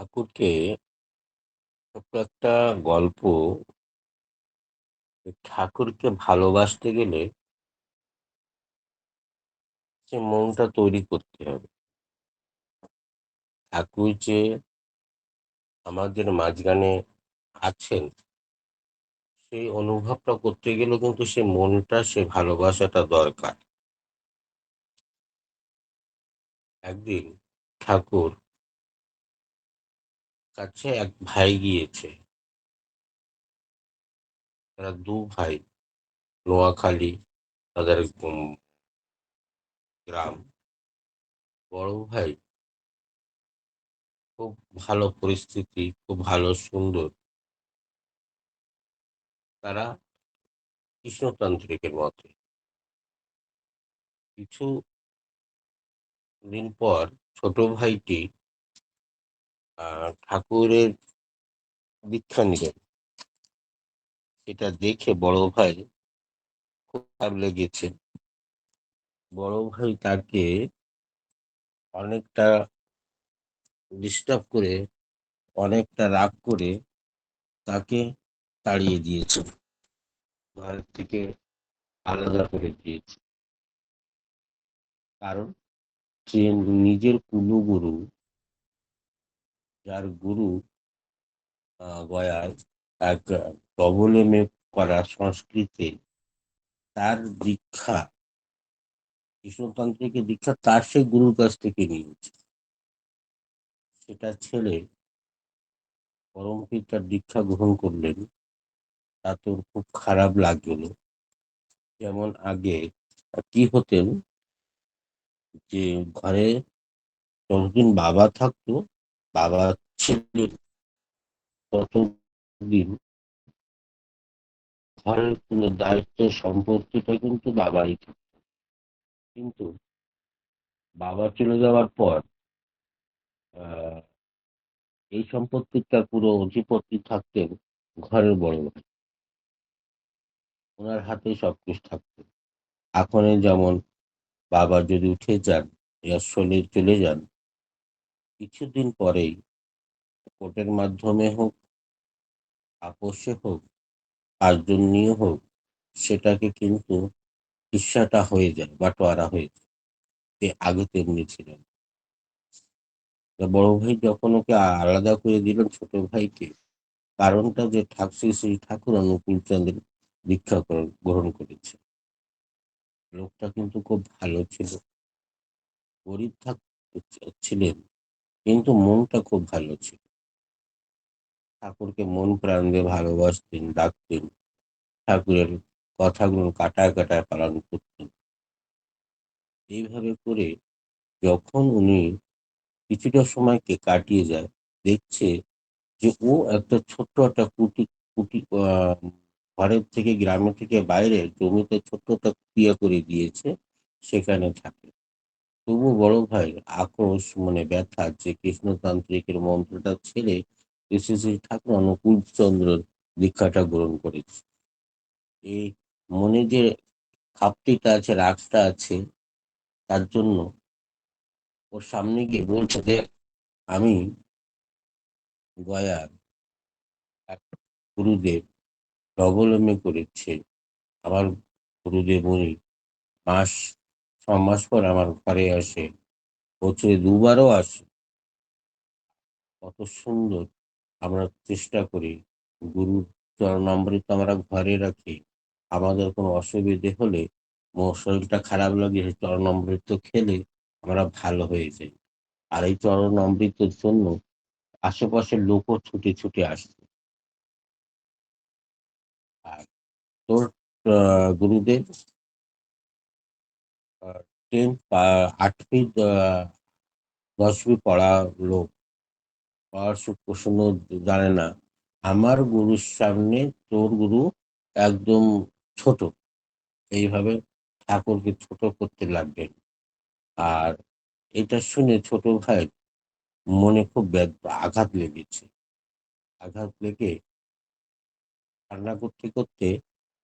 ঠাকুরকে ছোট্ট একটা গল্প ঠাকুরকে ভালোবাসতে গেলে সে মনটা তৈরি করতে হবে। ঠাকুর যে আমাদের মাঝখানে আছেন, সেই অনুভবটা করতে গেলে কিন্তু সে মনটা, সে ভালোবাসাটা দরকার। একদিন ঠাকুর কাছে এক ভাই গিয়েছে। তারা দু ভাই, নোয়াখালী, তাদের গ্রাম। বড় ভাই খুব ভালো পরিস্থিতি, খুব ভালো, সুন্দর। তারা কৃষ্ণতান্ত্রিকের মতে। কিছু দিন পর ছোট ভাইটি ঠাকুরের দীক্ষা নিলেন। সেটা দেখে বড় ভাই খুব খারাপ লেগেছে। বড় ভাই তাকে অনেকটা ডিস্টার্ব করে, অনেকটা রাগ করে তাকে তাড়িয়ে দিয়েছে। ঘর থেকে আলাদা করে দিয়েছে। কারণ সে নিজের কুলগুরু যার গুরু গয়ায় এক এ করা সংস্কৃতে তার দীক্ষা কৃষ্ণতান্ত্রিকের দীক্ষা তার সেই গুরুর কাছ থেকে নিয়েছে। সেটা ছেলে পরম দীক্ষা গ্রহণ করলেন, তা তোর খুব খারাপ লাগল। যেমন আগে কি হতেন যে ঘরে যতদিন বাবা থাকতো বাবা ছিলেন ততদিন ঘরের কোনো দায়িত্ব সম্পত্তিটা কিন্তু বাবাই কিন্তু বাবা চলে যাওয়ার পর এই সম্পত্তিটা পুরো অধিপতি থাকতেন ঘরের বড় ভাই। ওনার হাতে সবকিছু থাকতেন এখন যেমন বাবা যদি উঠে যান চলে চলে যান কিছুদিন পরেই কোর্টের মাধ্যমে হোক, আপোষে হোক পাঁচজন নিয়ে হোক, সেটাকে কিন্তু হিস্সাটা হয়ে যায়, বাটোয়ারা হয়ে যায়। আগে তেমনি ছিলেন বড় ভাই যখন ওকে আলাদা করে দিলেন ছোট ভাইকে, কারণটা যে ঠাকুর শ্রী ঠাকুর অনুকূল চন্দ্র দীক্ষা গ্রহণ- গ্রহণ করেছে। লোকটা কিন্তু খুব ভালো ছিল। গরিব থাক ছিলেন। কিন্তু মনটা খুব ভালো ছিল। ঠাকুরকে মন প্রাণ দিয়ে ভালোবাসতেন, ডাকতেন, ঠাকুরের কথাগুলো কাটায় কাটায় পালন করতেন। এইভাবে করে যখন উনি কিছুটা সময়কে কাটিয়ে যায়, দেখছে যে ও একটা ছোট্ট একটা কুটি কুটি ঘরের থেকে, গ্রামের থেকে বাইরে জমিতে ছোট্ট একটা কুটিয়া করে দিয়েছে, সেখানে থাকে। তবু বড় ভাই, আক্রোশ মানে ব্যথা, যে কৃষ্ণতান্ত্রিকের মন্ত্রটা ছেড়ে শ্রী শ্রী ঠাকুর অনুকূল চন্দ্রের দীক্ষাটা গ্রহণ করেছে। এই মনে যে খাপটিটা আছে, রাগটা আছে, তার জন্য ওর সামনে গিয়ে বলছে যে আমি গয়ার এক গুরুদেব ডবলমে করেছে। আমার গুরুদেব উনি মাস ছ মাস পর আমার ঘরে আসে। বছরে দুবারও আসে। কত সুন্দর। আমরা চেষ্টা করি। গুরুর চরণামৃত আমরা ঘরে রাখি। আমাদের কোনো অসুবিধে হলে শরীরটা খারাপ লাগে চরণামৃত খেলে আমরা ভালো হয়ে যাই। আর এই চরণ চরণামৃতের জন্য আশেপাশের লোকও ছুটে ছুটে আসছে আর তোর গুরুদেব? টেন আটবি দশবি পড়া লোক। পড়ার প্রশ্ন জানে না। আমার গুরুর সামনে তোর গুরু একদম ছোট। এইভাবে ঠাকুরকে ছোট করতে লাগবেন আর এটা শুনে ছোট ভাই মনে খুব আঘাত লেগেছে। আঘাত লেগে কান্না করতে করতে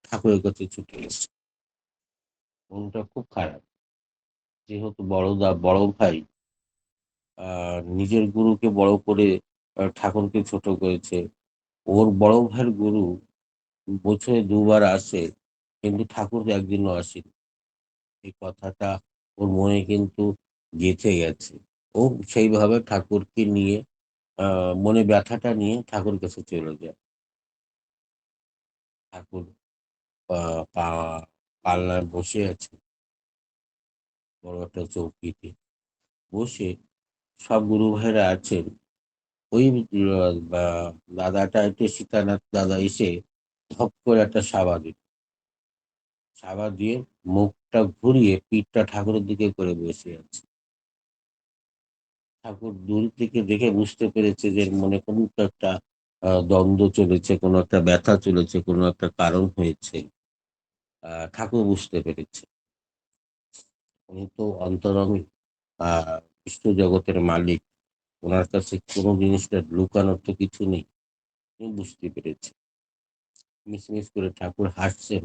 ঠাকুরের কাছে ছুটে গেছে মনটা খুব খারাপ। যেহেতু বড় দা বড় ভাই নিজের গুরুকে বড় করে ঠাকুরকে ছোট করেছে। ওর বড় ভাইয়ের গুরু বছরে দুবার আসে কিন্তু ঠাকুর একদিনও আসেনি। এই কথাটা ওর মনে কিন্তু গেঁথে গেছে। ও সেইভাবে ঠাকুরকে নিয়ে মনে ব্যথাটা নিয়ে ঠাকুর কাছে চলে যায়। ঠাকুর আহ, পা বসে আছে। বড় একটা চৌকিতে। বসে সব গুরু ভাইরা আছেন। ওই দাদাটা একটু সীতানাথ দাদা এসে ধপ করে একটা সাবা দিল। সাবা দিয়ে মুখটা ঘুরিয়ে পিঠটা ঠাকুরের দিকে করে বসে আছে। ঠাকুর দূর থেকে দেখে বুঝতে পেরেছে যে মনে কোনো একটা দ্বন্দ্ব চলেছে, কোনো একটা ব্যথা চলেছে, কোনো একটা কারণ হয়েছে। ঠাকুর বুঝতে পেরেছে। উনি তো অন্তরঙ্গ, আহ বিশ্ব জগতের মালিক। ওনার কাছে কোনো জিনিসটা লুকানোর তো কিছু নেই। বুঝতে পেরেছে মিসমিস করে ঠাকুর হাসছেন।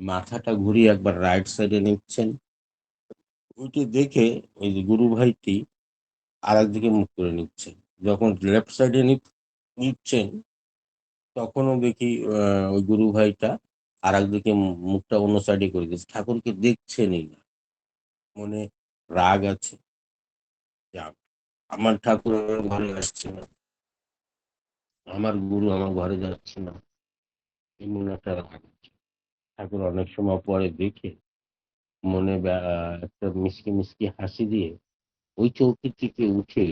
মাথাটা ঘুরিয়ে একবার রাইট সাইডে নিচ্ছেন। ওইটি দেখে ওই যে গুরু ভাইটি আর একদিকে মুখ করে নিচ্ছেন। যখন লেফট সাইডে নিচ্ছেন, তখনও দেখি ওই গুরু ভাইটা আর একদিকে মুখটা অন্য সাইডে করে দিচ্ছে ঠাকুরকে দেখছেনই না। মনে রাগ আছে? আমার ঠাকুর আমার ঘরে আসছে না। আমার গুরু আমার ঘরে যাচ্ছে না। এমন একটা রাগ আছে। ঠাকুর অনেক সময় পরে দেখে মনে একটা মিষ্টি মিষ্টি হাসি দিয়ে ওই চৌকি থেকে উঠে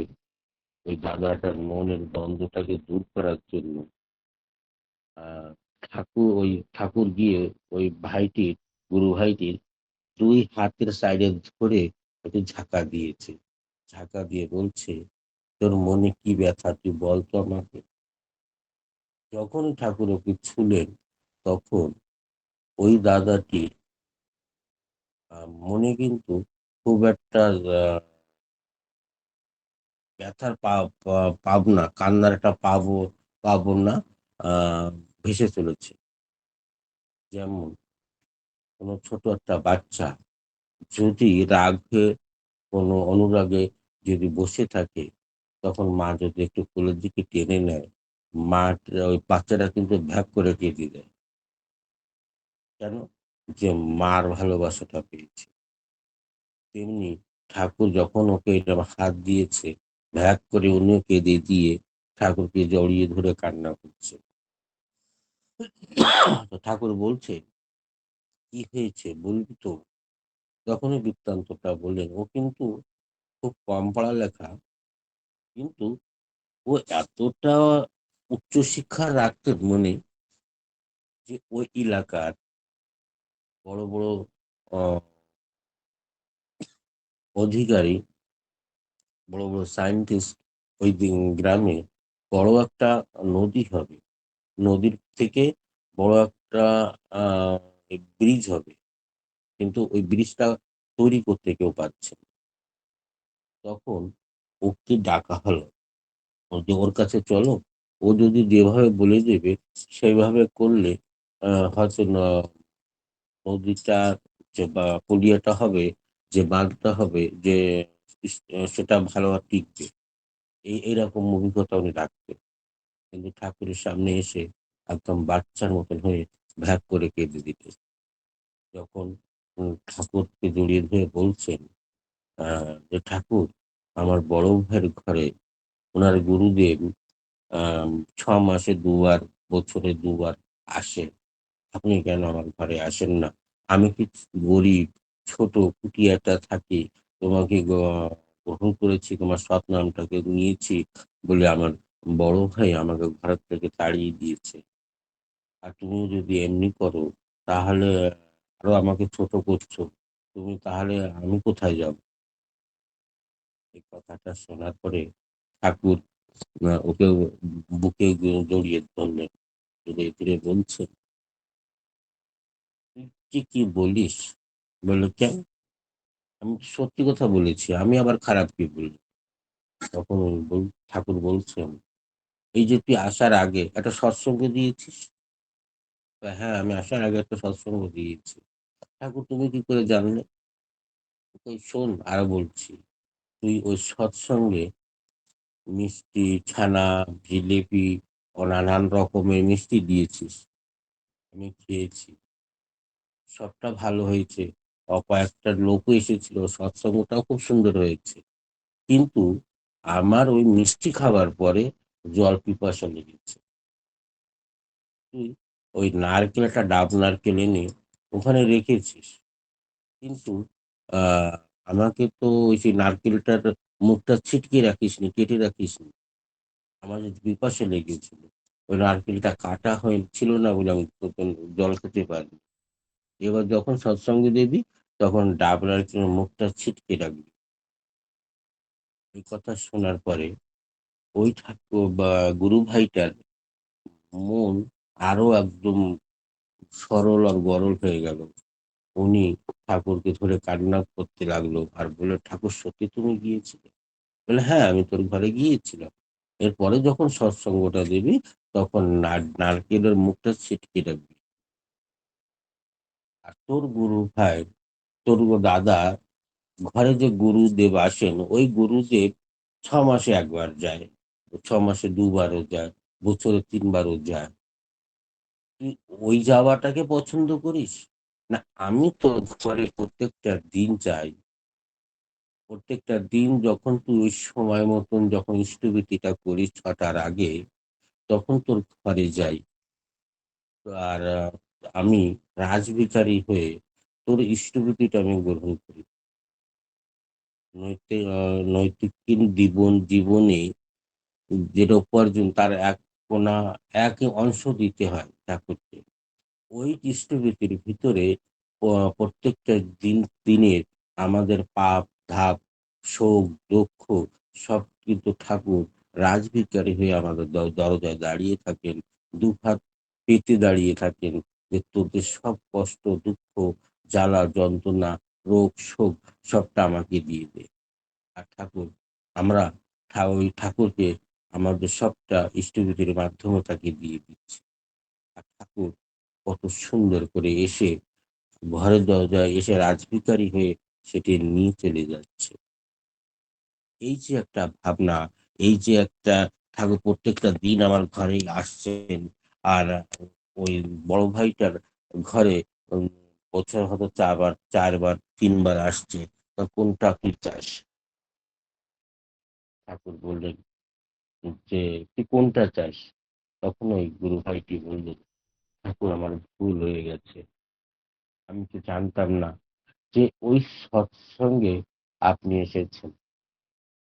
ওই দাদাটার মনের দ্বন্দ্বটাকে দূর করার জন্য ঠাকুর ওই, ঠাকুর গিয়ে ওই ভাইটির, গুরু ভাইটির দুই হাতের সাইডে ধরে একটু ঝাঁকা দিয়েছে। ঝাঁকা দিয়ে বলছে তোর মনে কি ব্যথা তুই বলতো আমাকে। যখন ঠাকুর ওকে ছুলেন তখন ওই দাদাটির আহ, মনে কিন্তু খুব একটা ব্যথার পাবনা কান্নার একটা পাবো পাবো না আহ ভেসে চলেছে। যেমন কোনো ছোট একটা বাচ্চা যদি রাগে কোনো অনুরাগে যদি বসে থাকে, তখন মা যদি একটু কোলের দিকে টেনে নেয়, মা ওই বাচ্চাটা কিন্তু ভ্যাপ করে কেঁদে দেয় কেন? যে মার ভালোবাসাটা পেয়েছে। তেমনি ঠাকুর যখন ওকে এটা হাত দিয়েছে ভ্যাক করে উনিও কেঁদে দিয়ে ঠাকুরকে জড়িয়ে ধরে কান্না করছে। তো ঠাকুর বলছে কি হয়েছে বলবি তো? তখনই বৃত্তান্তটা বললেন, ও কিন্তু খুব কম পড়ালেখা, কিন্তু ও এতটা উচ্চশিক্ষা রাখতে মনে যে ওই এলাকার বড় বড় অধিকারী, বড় বড় সায়েন্টিস্ট ওই গ্রামে বড় একটা নদী হবে। নদীর থেকে বড় একটা আহ ব্রিজ হবে। কিন্তু ওই ব্রিজটা তৈরি করতে কেউ পারছে না। তখন ওকে ডাকা হলো। যে ওর কাছে চলো, ও যদি যেভাবে বলে দেবে সেইভাবে করলে হয়তো নদীটা যে বা পুলিয়াটা হবে, যে বাঁধটা হবে, যে সেটা ভালো আর টিকবে। এই, এইরকম অভিজ্ঞতা উনি রাখতেন। কিন্তু ঠাকুরের সামনে এসে একদম বাচ্চার মতন হয়ে ভ্যাক করে কেঁদে দিত যখন ঠাকুরকে জড়িয়ে ধরে বলছেন যে, ঠাকুর, আমার বড় ভাইয়ের ঘরে ওনার গুরুদেব ছ মাসে দুবার, বছরে দুবার আসে। আপনি কেন আমার ঘরে আসেন না? আমি কি গরিব, ছোট, কুটিয়াটা থাকি, তোমাকে গ্রহণ করেছি, তোমার সৎ নামটাকে নিয়েছি বলে আমার বড় ভাই আমাকে ঘর থেকে তাড়িয়ে দিয়েছে। আর তুমি যদি এমনি করো, তাহলে আরও আমাকে ছোট করছ। তুমি তাহলে আমি কোথায় যাব? এই কথাটা শোনার পরে ঠাকুর ওকে বুকে জড়িয়ে ধরলেন। ধীরে ধীরে বলছে, তুই কি কি বলিস? বলল, কেন? আমি সত্যি কথা বলেছি, আমি আবার খারাপ কি বলি তখন ঠাকুর বলছেন, এই যে তুই আসার আগে একটা সৎসঙ্গ দিয়েছিস? হ্যাঁ আমি আসার আগে একটা সৎসঙ্গ দিয়েছি ঠাকুর তুমি কি করে জানলে শোন আরও বলছি তুই ওই সৎসঙ্গে মিষ্টি, ছানা, জিলিপি ও নানান রকমের মিষ্টি দিয়েছিস। আমি খেয়েছি। সবটা ভালো হয়েছে। কয়েকটা লোকও এসেছিল। সৎসঙ্গটাও খুব সুন্দর হয়েছে। কিন্তু আমার ওই মিষ্টি খাবার পরে জল পিপাসা লেগেছে। তুই ওই নারকেল একটা ডাব নারকেল এনে ওখানে রেখেছিস। কিন্তু আমাকে তো ওই সেই নারকেলটার মুখটা ছিটকে রাখিস নি কেটে রাখিসনি। আমার যে পিপাসা লেগেছিল। ওই নারকেলটা কাটা হয়েছিল না বলে আমি জল খেতে পারিনি। এবার যখন সৎসঙ্গে দেবি, তখন ডাব নারকেলের মুখটা ছিটকে রাখবি। এই কথা শোনার পরে ওই ঠাকুর বা, গুরু ভাইটার মন আরও একদম সরল আর গরল হয়ে গেল। উনি ঠাকুরকে ধরে কান্না করতে লাগল আর বলে "ঠাকুর সত্যি তুমি গিয়েছিলে?" বলে "হ্যাঁ, আমি তোর ঘরে গিয়েছিলাম। এরপরে যখন সৎসঙ্গটা দিবি তখন নারকেলের মুখটা ছিটকে রাখবি।" আর তোর গুরু ভাই, তোর দাদা ঘরে যে গুরুদেব আসেন ওই গুরুদেব ছ মাসে একবার যায়। ছ মাসে দুবারও যায়। বছরে তিনবারও যায়। তুই ওই যাওয়াটাকে পছন্দ করিস? না, আমি তো ঘরে প্রত্যেকটা দিন চাই প্রত্যেকটা দিন যখন তুই ওই সময় মতন যখন ইষ্টভৃতিটা করিস ৬ টার আগে, তখন তোর ঘরে যাই। আর আমি রাজবিচারী হয়ে তোর ইষ্টভৃতিটা আমি গ্রহণ করি। নৈতিক নৈতিক জীবন জীবনে যেটা উপার্জন, তার এক কোনা এক অংশ দিতে হয় ঠাকুরকে। ওই ইষ্টভৃতির ভিতরে প্রত্যেকটা দিন দিনের আমাদের পাপ, ধাপ, শোক, দুঃখ সব কিন্তু ঠাকুর রাজভিখারি হয়ে আমাদের দরজায় দাঁড়িয়ে থাকেন। দুহাত পেতে দাঁড়িয়ে থাকেন যে তোদের সব কষ্ট, দুঃখ, জ্বালা, যন্ত্রণা, রোগ, শোক সবটা আমাকে দিয়ে দে। আর ঠাকুর আমরা ওই ঠাকুরকে আমাদের সবটা ইষ্টভৃতির মাধ্যমে তাকে দিয়ে দিচ্ছি। আর ঠাকুর কত সুন্দর করে এসে ঘরের দরজায় এসে রাজভিখারি হয়ে সেটি নিয়ে চলে যাচ্ছে। এই যে একটা ভাবনা, এই যে একটা ঠাকুর প্রত্যেকটা দিন আমার ঘরে আসছেন আর ওই বড় ভাইটার ঘরে বছরে হয়তো ৪ বার ৪ বার ৩ বার আসছে। কোনটা কি চাস? ঠাকুর বললেন যে, "তুই কোনটা চাস?" তখন ওই গুরু ভাইটি বললেন, "ঠাকুর আমার ভুল হয়ে গেছে। আমি তো জানতাম না যে ওই সৎসঙ্গে আপনি এসেছেন।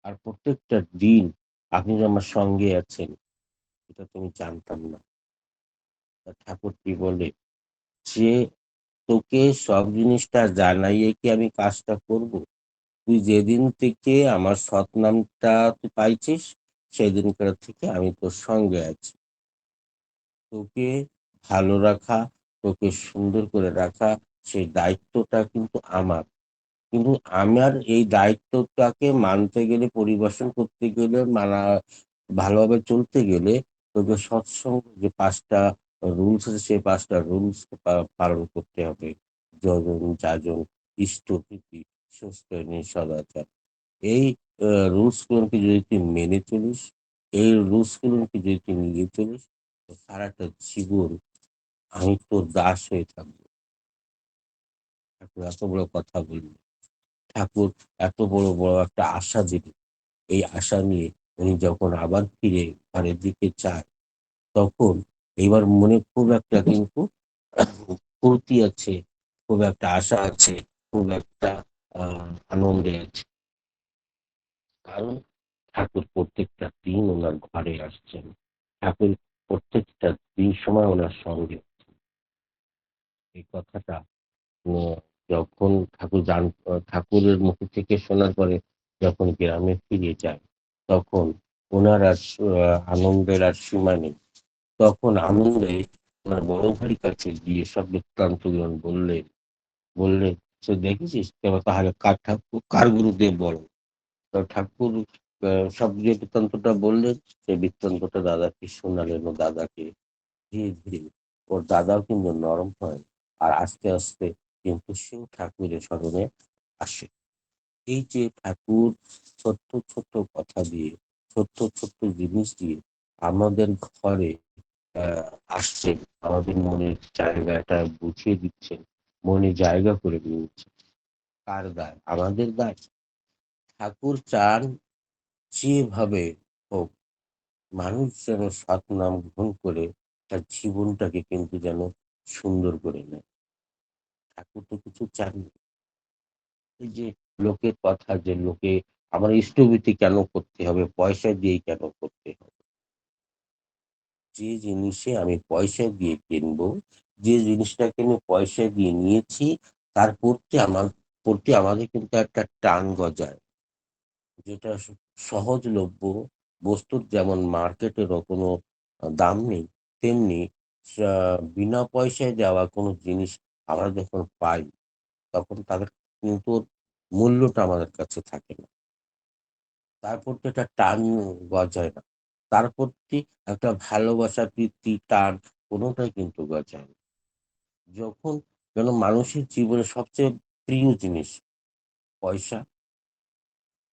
আর প্রত্যেকটা দিন আপনি যে আমার সঙ্গে আছেন এটা তো আমি জানতাম না।" ঠাকুরটি বলে যে, "তোকে সব জিনিসটা জানাইয়ে কি আমি কাজটা করব? তুই যেদিন থেকে আমার সৎনামটা তুই পাইছিস সেদিনকার থেকে আমি তোর সঙ্গে আছি। তোকে ভালো রাখা, তোকে সুন্দর করে রাখা সেই দায়িত্বটা কিন্তু আমার। কিন্তু আমার এই দায়িত্বটাকে মানতে গেলে, পরিবেশন করতে গেলে, মানা ভালোভাবে চলতে গেলে তোকে সৎসঙ্গ যে পাঁচটা রুলস আছে সেই পাঁচটা রুলস পালন করতে হবে। যজন, যাজন, ইষ্টভৃতি, সুস্থতা, সদাচার। এই আ রুলস গুলোকে যদি তুই মেনে চলিস, এই রুলস গুলোকে যদি তুই নিয়ে চলিস সারাটা জীবন আমি তোর দাস হয়ে থাকব ঠাকুর এত বড় কথা বললেন। ঠাকুর এত বড়, বড় একটা আশা দিলেন। এই আশা নিয়ে উনি যখন আবার ফিরে ঘরের দিকে চায় তখন এইবার মনে খুব একটা কিন্তু ফুর্তি আছে, খুব একটা আশা আছে, খুব একটা আনন্দে আছে। কারণ ঠাকুর প্রত্যেকটা দিন ওনার ঘরে আসছেন। ঠাকুর প্রত্যেকটা দিন সময় উনার সঙ্গে এই কথাটা যখন ঠাকুর জান ঠাকুরের মুখ থেকে শোনার পরে যখন গ্রামে ফিরে যায় তখন ওনার আর আনন্দের আর সীমা নেই। তখন আনন্দে ওনার বড় ভাইয়ের কাছে গিয়ে সব বৃত্তান্তগুলো বললেন। বললেন, "সে দেখেছিস তাহলে কার ঠাকুর কার গুরুদেব বল?" ঠাকুর সব যে বৃত্তান্তটা বললেন সেই বৃত্তান্তটা দাদাকে শোনালেন ও দাদাকে ধীরে, ধীরে ওর দাদাও কিন্তু নরম হয়। আর আস্তে, আস্তে কিন্তু সেও ঠাকুরের স্মরণে আসে। এই যে ঠাকুর ছোট্ট, ছোট্ট কথা দিয়ে ছোট্ট, ছোট্ট জিনিস দিয়ে আমাদের ঘরে আ আসছেন, আমাদের মনের জায়গাটা বুঝিয়ে দিচ্ছেন, মনে জায়গা করে নিচ্ছেন। কার দায়? আমাদের দায়? ঠাকুর চান যেভাবে হোক মানুষ যেন সৎনাম গ্রহণ করে তার জীবনটাকে কিন্তু যেন সুন্দর করে নেয়। ঠাকুর তো কিছু চাননি। এই যে লোকের কথা যে লোকে আমার ইষ্টভৃতি কেন করতে হবে? পয়সা দিয়ে কেন করতে হবে? যে জিনিসে আমি পয়সা দিয়ে কিনবো, যে জিনিসটাকে আমি পয়সা দিয়ে নিয়েছি তার প্রতি আমার প্রতি আমাদের কিন্তু একটা টান গজায়। যেটা সহজলভ্য বস্তুর যেমন মার্কেটেরও কোনো দাম নেই, তেমনি বিনা পয়সায় দেওয়া কোনো জিনিস আমরা যখন পাই, তখন তাদের কিন্তু মূল্যটা আমাদের কাছে থাকে না। তার প্রতি একটা টান গজায় না। তার প্রতি একটা ভালোবাসা, প্রীতি, টান কোনোটাই কিন্তু গজায় না। যখন যেন মানুষের জীবনে সবচেয়ে প্রিয় জিনিস পয়সা।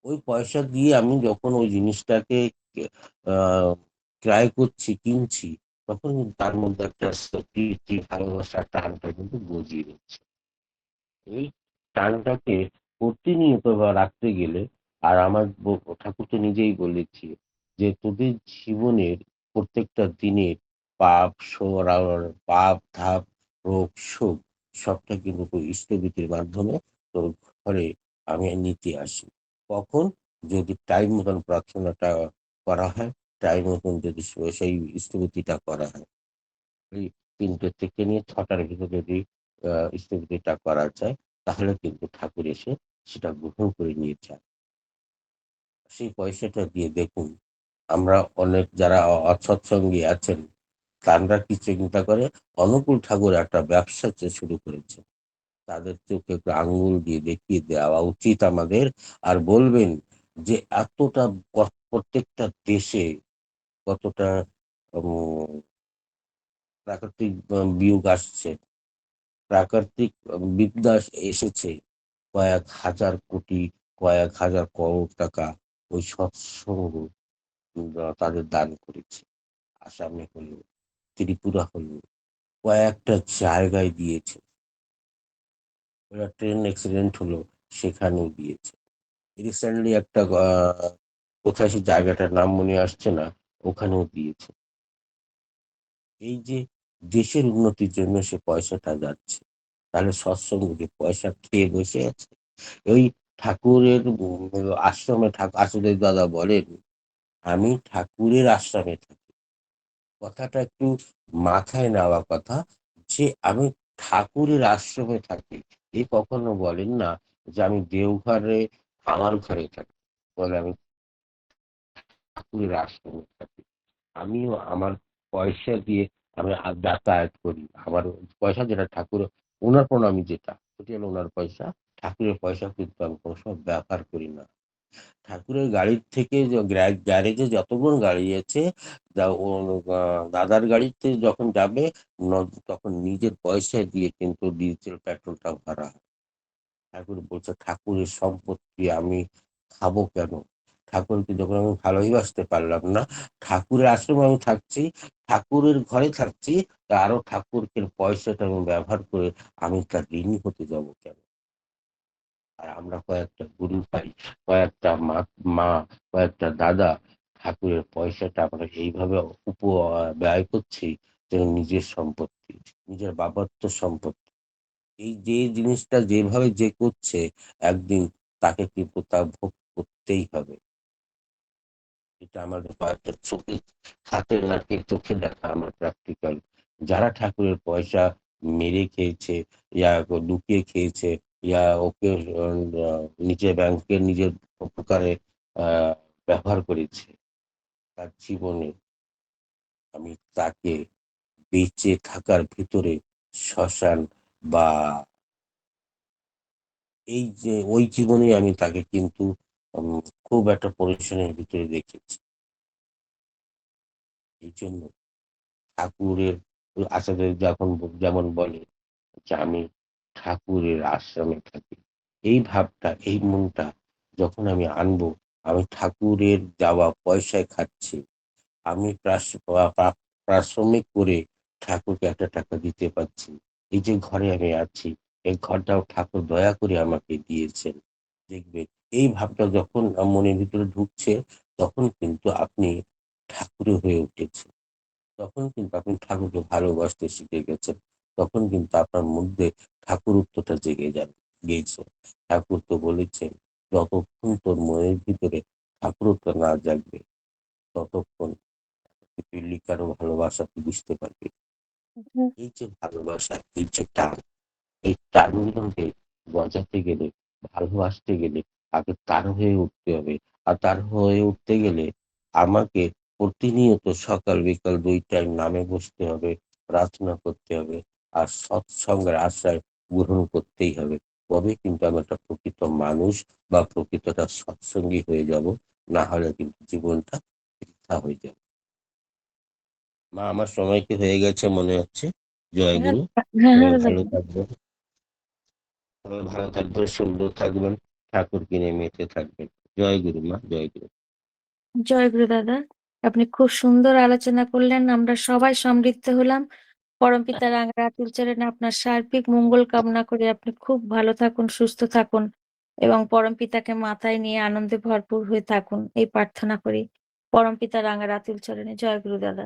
ওই পয়সা দিয়ে আমি যখন ওই জিনিসটাকে ক্রয় করছি, কিনছি, তখন তার মধ্যে একটা স প্রীতি, ভালোবাসা, টানটা কিন্তু গজিয়ে যাচ্ছে। এই টানটাকে প্রতিনিয়ত বা রাখতে গেলে আর আমার ঠাকুর তো নিজেই বলেছি যে, "তোদের জীবনের প্রত্যেকটা দিনের পাপ, পাপ, ধাপ, রোগ, শোক সবটা কিন্তু তোর ইষ্টভৃতির মাধ্যমে তোর ঘরে আমি নিতে আসি।" কখন? যদি টাইম মতন প্রার্থনাটা করা হয়, টাইম মতন যদি সেই ইষ্টভৃতিটা করা হয়। এই ৩টে থেকে নিয়ে ছটার ভিতরে যদি ইষ্টভৃতিটা করা যায়, তাহলে কিন্তু ঠাকুর এসে সেটা গ্রহণ করে নিয়ে যায়। সেই পয়সাটা দিয়ে দেখুন, আমরা অনেক যারা অসৎসঙ্গী আছেন, তারা কি চিন্তা করে অনুকূল ঠাকুর একটা ব্যবসা শুরু করেছে। তাদের চোখে একটু আঙ্গুল দিয়ে দেখিয়ে দেওয়া উচিত আমাদের। আর বলবেন যে এতটা প্রত্যেকটা দেশে কতটা প্রাকৃতিক বিয়োগ আসছে। প্রাকৃতিক বিপদা এসেছে। কয়েক হাজার কোটি, কয়েক হাজার করোড় টাকা ওই সৎসঙ্গ তাদের দান করেছে। আসামে হলো, ত্রিপুরা হলো, কয়েকটা জায়গায় দিয়েছে। ওরা ট্রেন অ্যাক্সিডেন্ট হলো, সেখানেও দিয়েছে। রিসেন্টলি একটা কোথায় সেই জায়গাটার নাম মনে আসছে না, ওখানেও দিয়েছে। এই যে দেশের উন্নতির জন্য সে পয়সাটা যাচ্ছে। তাহলে সৎসঙ্গ পয়সা খেয়ে বসে আছে? ওই ঠাকুরের আশ্রমে ঠা আশুদেব দাদা বলেন, "আমি ঠাকুরের আশ্রমে থাকি।" কথাটা একটু মাথায় নেওয়া কথা যে আমি ঠাকুরের আশ্রমে থাকি। এ কখনো বলেন না যে আমি দেওঘরে আমার ঘরে থাকি। বলে আমি ঠাকুরের আশ্রমে থাকি। আমিও আমার পয়সা দিয়ে আমি যাতায়াত করি। আমার পয়সা যেটা ঠাকুর ওনার প্রণামী যেটা, ওটি হলো ওনার পয়সা। ঠাকুরের পয়সা কিন্তু আমি কোনো সময় ব্যবহার করি না। ঠাকুরের গাড়ির থেকে গ্যারেজে যতগুলো গাড়ি আছে, দাদার গাড়িতে যখন যাবে তখন নিজের পয়সা দিয়ে কিন্তু ডিজেল পেট্রোলটা ভরা ঠাকুর বলছে, "ঠাকুরের সম্পত্তি আমি খাব কেন? ঠাকুরকে যখন আমি ভালোই বাসতে পারলাম না, ঠাকুরের আশ্রমে আমি থাকছি, ঠাকুরের ঘরে থাকছি, তা আরও ঠাকুরকে পয়সাটা আমি ব্যবহার করে আমি তার ঋণী হতে যাব কেন?" আর আমরা কয়েকটা গুরু ভাই, কয়েকটা মা মা, কয়েকটা দাদা ঠাকুরের পয়সাটা আমরা এইভাবে উপ ব্যয় করছি যেন নিজের সম্পত্তি, নিজের বাবার তো সম্পত্তি। এই যে জিনিসটা যেভাবে যে করছে, একদিন তাকে কিন্তু তা ভোগ করতেই হবে। এটা আমাদের কয়েকটা চোখে হাতের নাতে চোখে দেখা আমার প্র্যাকটিক্যাল। যারা ঠাকুরের পয়সা মেরে খেয়েছে, ইয়া লুকিয়ে খেয়েছে, ইয়া ওকে নিজের ব্যাংকে নিজের উপকারে ব্যবহার করেছে তার জীবনে আমি তাকে বেঁচে থাকার ভিতরে শ্মশান বা এই যে ওই জীবনে আমি তাকে কিন্তু খুব একটা পরিশ্রমের ভিতরে দেখেছি। এই জন্য ঠাকুরের আচার্য যখন যেমন বলে যে, "আমি ঠাকুরের আশ্রমে থাকি।" এই ভাবটা, এই মনটা যখন আমি আনব, আমি ঠাকুরের দেওয়া পয়সায় খাচ্ছি। আমি পারিশ্রমিক করে ঠাকুরকে একটা টাকা দিতে পারছি। এই যে ঘরে আমি আছি, এই ঘরটাও ঠাকুর দয়া করে আমাকে দিয়েছেন। দেখবেন এই ভাবটা যখন মনের ভিতরে ঢুকছে, তখন কিন্তু আপনি ঠাকুরে হয়ে উঠেছেন। তখন কিন্তু আপনি ঠাকুরকে ভালোবাসতে শিখে গেছেন। তখন কিন্তু আপনার মধ্যে ঠাকুরত্বটা জেগে যাবে গেছে। ঠাকুর তো বলেছেন, "যতক্ষণ তোর মনের ভিতরে ঠাকুরত্ব না জাগবে, ততক্ষণ কারও ভালোবাসা তুই বুঝতে পারবি এই যে ভালোবাসা, এই যে টান, এই টানগুলোকে বজাতে গেলে, ভালোবাসতে গেলে আগে তার হয়ে উঠতে হবে। আর তার হয়ে উঠতে গেলে আমাকে প্রতিনিয়ত সকাল বিকাল ২ টাইম নামে বসতে হবে, প্রার্থনা করতে হবে। আর সৎসঙ্গের আশ্রয় গ্রহণ করতেই হবে। তবেই কিন্তু আমি একটা প্রকৃত মানুষ বা প্রকৃতটা সৎসঙ্গী হয়ে যাব। না হলে কিন্তু জীবনটা বৃথা হয়ে যাবে। মা আমার সময় কি হয়ে গেছে মনে হচ্ছে? জয় গুরু। হ্যাঁ, হ্যাঁ ভালো। থাকবেন। সবাই ভালো থাকবেন, সুন্দর থাকবেন, ঠাকুর কিনে মেতে থাকবেন। জয় গুরু মা, জয় গুরু। জয় গুরু দাদা। আপনি খুব সুন্দর আলোচনা করলেন। আমরা সবাই সমৃদ্ধ হলাম। পরমপিতা রাঙা আতুল চরণে আপনার সার্বিক মঙ্গল কামনা করে আপনি খুব ভালো থাকুন, সুস্থ থাকুন এবং পরম পিতাকে মাথায় নিয়ে আনন্দে ভরপুর হয়ে থাকুন। এই প্রার্থনা করি। পরমপিতা রাঙা আতুল চরণে জয় গুরু দাদা।